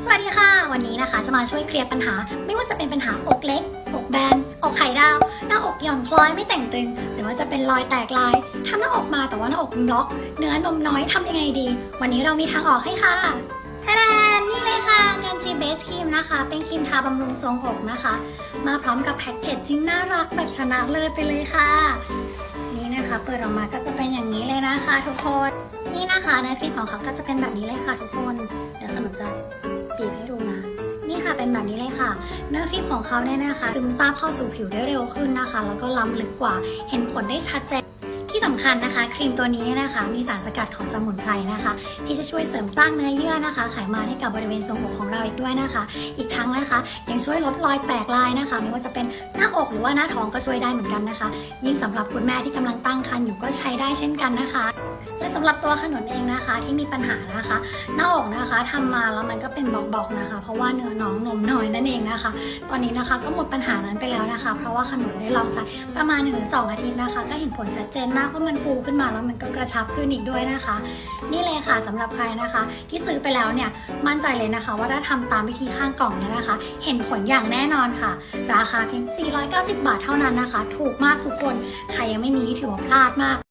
สวัสดีค่ะ วันนี้นะคะจะมาช่วยเคลียร์ปัญหา ไม่ว่าจะเป็นปัญหาอกเล็ก อกแบน อกไข่ดาว หน้าอกหย่อนคล้อยไม่แต่งตึง หรือว่าจะเป็นรอยแตกลายทำหน้าอกมาแต่ว่าหน้าอกบล็อก เนื้อนมน้อยทำยังไงดี วันนี้เรามีทางออกให้ค่ะทาดานนี่เลยค่ะกันจีเบสครีมนะคะ เป็นครีมทาบำรุงทรงอกนะคะ มาพร้อมกับแพ็กเกจจิ้งน่ารักแบบชนะเลิศไปเลยค่ะ นี่นะคะเปิดออกมาก็จะเป็นอย่างนี้เลยนะคะ ทุกคน นี่นะคะในคลิปของเขาก็จะเป็นแบบนี้เลยค่ะทุกคน เดี๋ยวขนมจะ ปีกให้ดูนะ นี่ค่ะเป็นแบบนี้เลยค่ะ เนื้อครีมของเขาเนี่ยนะคะซึมซาบเข้าสู่ผิวได้เร็วขึ้นนะคะ แล้วก็ล้ำลึกกว่า เห็นผลได้ชัดเจน ที่สำคัญนะคะครีมตัวนี้นะคะ มีสารสกัดของสมุนไพรนะคะ ที่จะช่วยเสริมสร้างเนื้อเยื่อนะคะ ไขมันให้กับบริเวณทรงอกของเราอีกด้วยนะคะ อีกทั้งนะคะ ยังช่วยลดรอยแตกลายนะคะ ไม่ว่าจะเป็นหน้าอกหรือว่าหน้าท้องก็ช่วยได้เหมือนกันนะคะ ยิ่งสำหรับคุณแม่ที่กำลังตั้งครรภ์อยู่ก็ใช้ได้เช่นกันนะคะ และสำหรับตัวขนุนเองนะคะที่มีปัญหานะคะ หน้าอกนะคะทำมาแล้วมันก็เป็นบอกๆนะคะ เพราะว่าเนื้อน้องนมน้อยนั่นเองนะคะ ตอนนี้นะคะก็หมดปัญหานั้นไปแล้วนะคะ เพราะว่าขนุนได้ลองใช้ประมาณ1-2อาทิตย์นะคะ ก็เห็นผลชัดเจนมากว่ามันฟูขึ้นมาแล้วมันก็กระชับขึ้นอีกด้วยนะคะ นี่เลยค่ะสำหรับใครนะคะ ที่ซื้อไปแล้วเนี่ยมั่นใจเลยนะคะ ว่าถ้าทำตามวิธีข้างกล่องเนี่ยนะคะ เห็นผลอย่างแน่นอนค่ะ ราคาเพียง 490 บาทเท่านั้นนะคะ ถูกมากทุกคนใครยังไม่มีถือว่าพลาดมาก